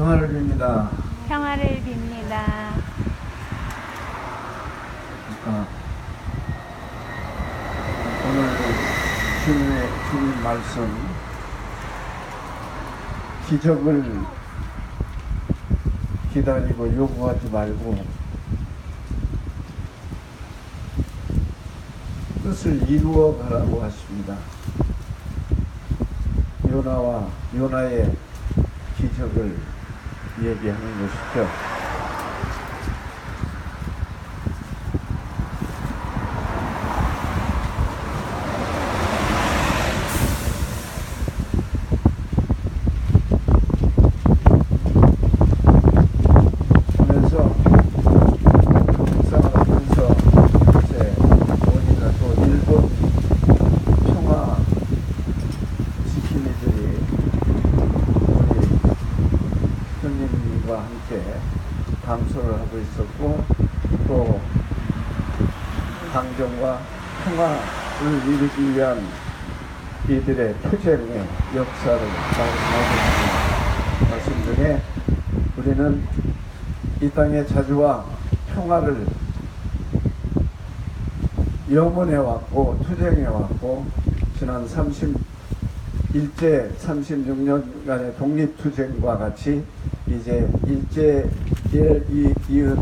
평화를 빕니다. 평화를 빕니다. 아, 오늘 주님의 주님 말씀 기적을 기다리고 요구하지 말고 뜻을 이루어 가라고 하십니다. 요나와 요나의 기적을 얘기하는 것이죠. 하면서 묵상을 하면서 이제 우리가 또 일본 평화 지킴이들이 우리 형님과 함께 강소를 하고 있었고 또 강정과 평화를 이루기 위한 이들의 투쟁의 역사를 말씀하고 있는 말씀 중에 우리는 이 땅의 자주와 평화를 염원해 왔고 투쟁해 왔고 지난 31제 36년간의 독립투쟁과 같이 이제 일제 에 이- 이은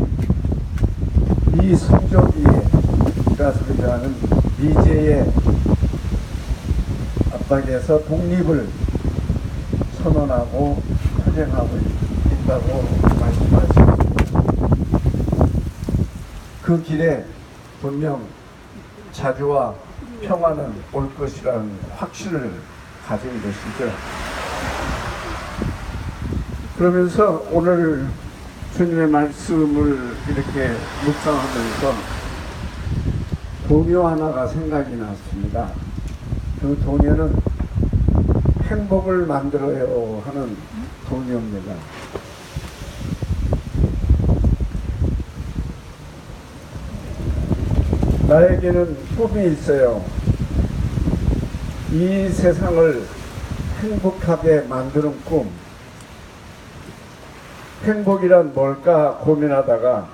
미성적이가 소리하는 미제의 압박에서 독립을 선언하고 투쟁하고 있다고 말씀하십니다. 그 길에 분명 자주와 평화는 올 것이라는 확신을 가진 것이죠. 그러면서 오늘 주님의 말씀을 이렇게 묵상하면서 동요 하나가 생각이 났습니다. 그 동요는 행복을 만들어요 하는 동요입니다. 나에게는 꿈이 있어요. 이 세상을 행복하게 만드는 꿈. 행복이란 뭘까 고민하다가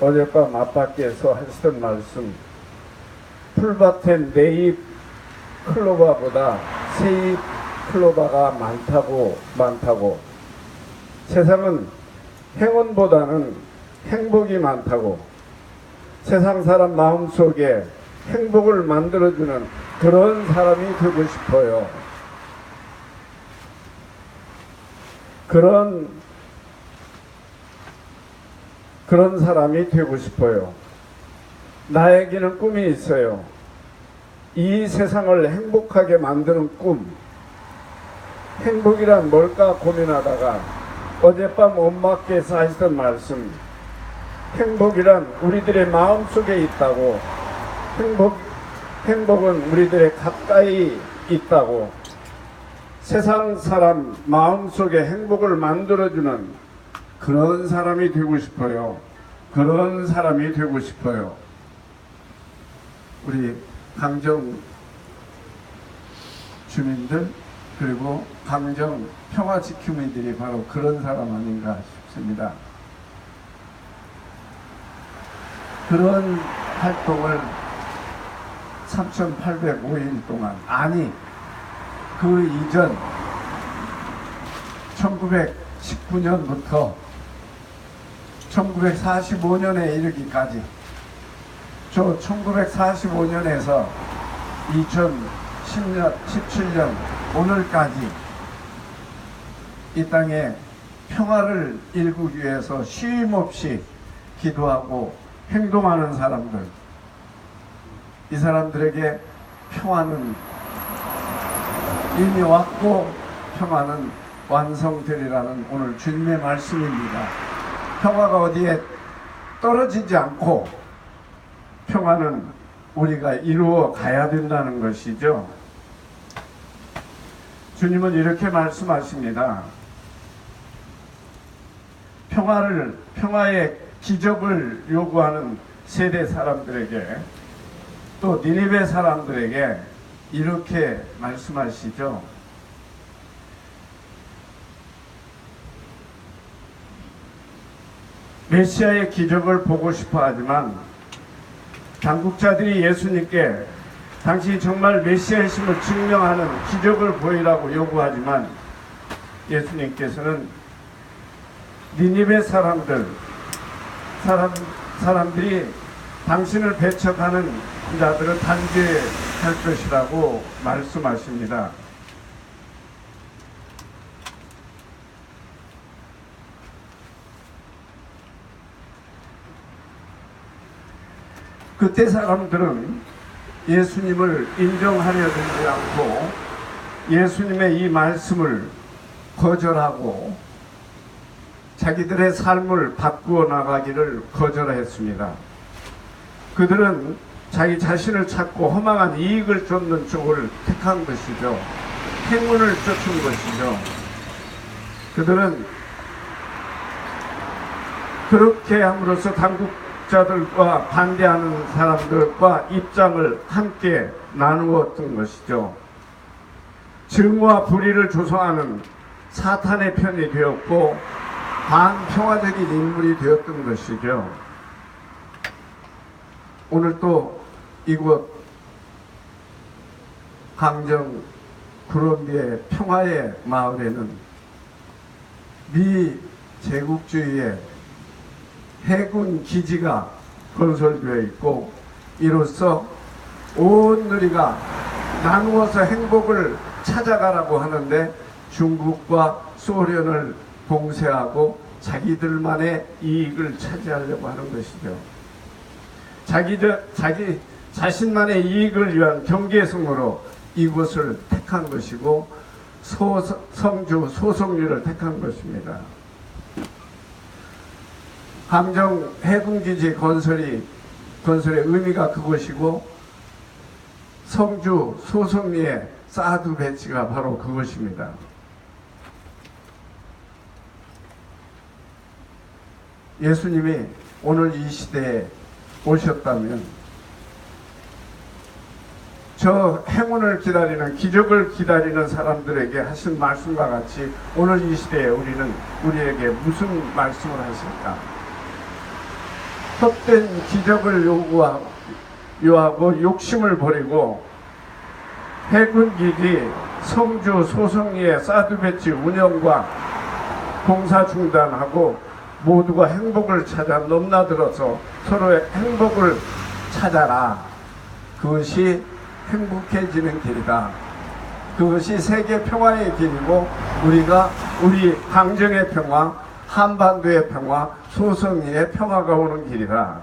어젯밤 아빠께서 하시던 말씀. 풀밭엔 네잎 클로바보다 세잎 클로바가 많다고 많다고 세상은 행운보다는 행복이 많다고 세상 사람 마음속에 행복을 만들어주는 그런 사람이 되고 싶어요. 그런 그런 사람이 되고 싶어요. 나에게는 꿈이 있어요. 이 세상을 행복하게 만드는 꿈. 행복이란 뭘까 고민하다가 어젯밤 엄마께서 하시던 말씀. 행복이란 우리들의 마음 속에 있다고. 행복, 행복은 우리들의 가까이 있다고. 세상 사람 마음 속에 행복을 만들어주는 그런 사람이 되고 싶어요. 그런 사람이 되고 싶어요. 우리 강정 주민들 그리고 강정 평화 지킴이들이 바로 그런 사람 아닌가 싶습니다. 그런 활동을 3,805일 동안 아니 그 이전 1919년부터 1945년에 이르기까지 저 1945년에서 2010년, 17년 오늘까지 이 땅에 평화를 일구기 위해서 쉼 없이 기도하고 행동하는 사람들 이 사람들에게 평화는 이미 왔고 평화는 완성되리라는 오늘 주님의 말씀입니다. 평화가 어디에 떨어지지 않고 평화는 우리가 이루어 가야 된다는 것이죠. 주님은 이렇게 말씀하십니다. 평화를 평화의 기적을 요구하는 세대 사람들에게 또 니니베 사람들에게 이렇게 말씀하시죠. 메시아의 기적을 보고 싶어 하지만 당국자들이 예수님께 당신이 정말 메시아이심을 증명하는 기적을 보이라고 요구하지만 예수님께서는 니니베 사람들 사람 사람들이 당신을 배척하는 자들을 단죄할 것이라고 말씀하십니다. 그때 사람들은 예수님을 인정하려 들지 않고 예수님의 이 말씀을 거절하고 자기들의 삶을 바꾸어 나가기를 거절했습니다. 그들은 자기 자신을 찾고 허망한 이익을 쫓는 쪽을 택한 것이죠. 행운을 쫓은 것이죠. 그들은 그렇게 함으로써 당국 자들과 반대하는 사람들과 입장을 함께 나누었던 것이죠. 증오와 불의를 조성하는 사탄의 편이 되었고 반평화적인 인물이 되었던 것이죠. 오늘 또 이곳 강정 구럼비의 평화의 마을에는 미 제국주의의 해군 기지가 건설되어 있고 이로써 온 누리가 나누어서 행복을 찾아가라고 하는데 중국과 소련을 봉쇄하고 자기들만의 이익을 차지하려고 하는 것이죠. 자기, 자기 자신만의 이익을 위한 경계성으로 이곳을 택한 것이고 소, 성주 소송리를 택한 것입니다. 함정 해군기지 건설이 건설의 의미가 그것이고 성주 소송리의 사드 배치가 바로 그것입니다. 예수님이 오늘 이 시대에 오셨다면 저 행운을 기다리는 기적을 기다리는 사람들에게 하신 말씀과 같이 오늘 이 시대에 우리는 우리에게 무슨 말씀을 하실까? 헛된 기적을 요구하고 욕심을 버리고 해군기지 성주 소성리의 사드 배치 운영과 공사 중단하고 모두가 행복을 찾아 넘나들어서 서로의 행복을 찾아라. 그것이 행복해지는 길이다. 그것이 세계 평화의 길이고 우리가 우리 강정의 평화, 한반도의 평화, 소성리의 평화가 오는 길이다.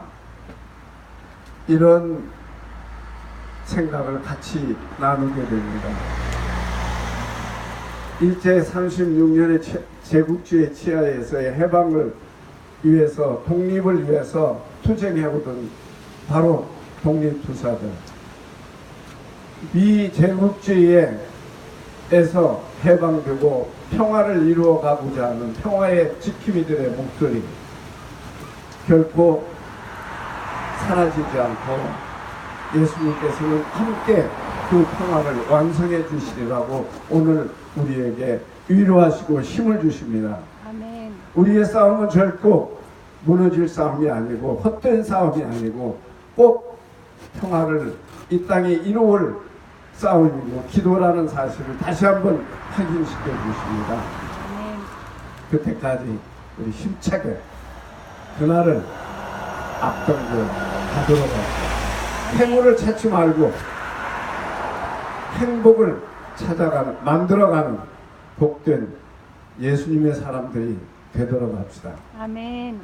이런 생각을 같이 나누게 됩니다. 일제 36년의 제국주의 치하에서의 해방을 위해서 독립을 위해서 투쟁해오던 바로 독립투사들 미 제국주의에서 해방되고 평화를 이루어가고자 하는 평화의 지킴이들의 목소리 결코 사라지지 않고 예수님께서는 함께 그 평화를 완성해 주시리라고 오늘 우리에게 위로하시고 힘을 주십니다. 아멘. 우리의 싸움은 결코 무너질 싸움이 아니고 헛된 싸움이 아니고 꼭 평화를 이 땅에 이루을 싸움이고 기도라는 사실을 다시 한번 확인시켜 주십니다. 아멘. 그때까지 우리 힘차게 그날을 앞당겨 가도록 합시다. 행운을 찾지 말고 행복을 찾아가는 만들어가는 복된 예수님의 사람들이 되도록 합시다. 아멘.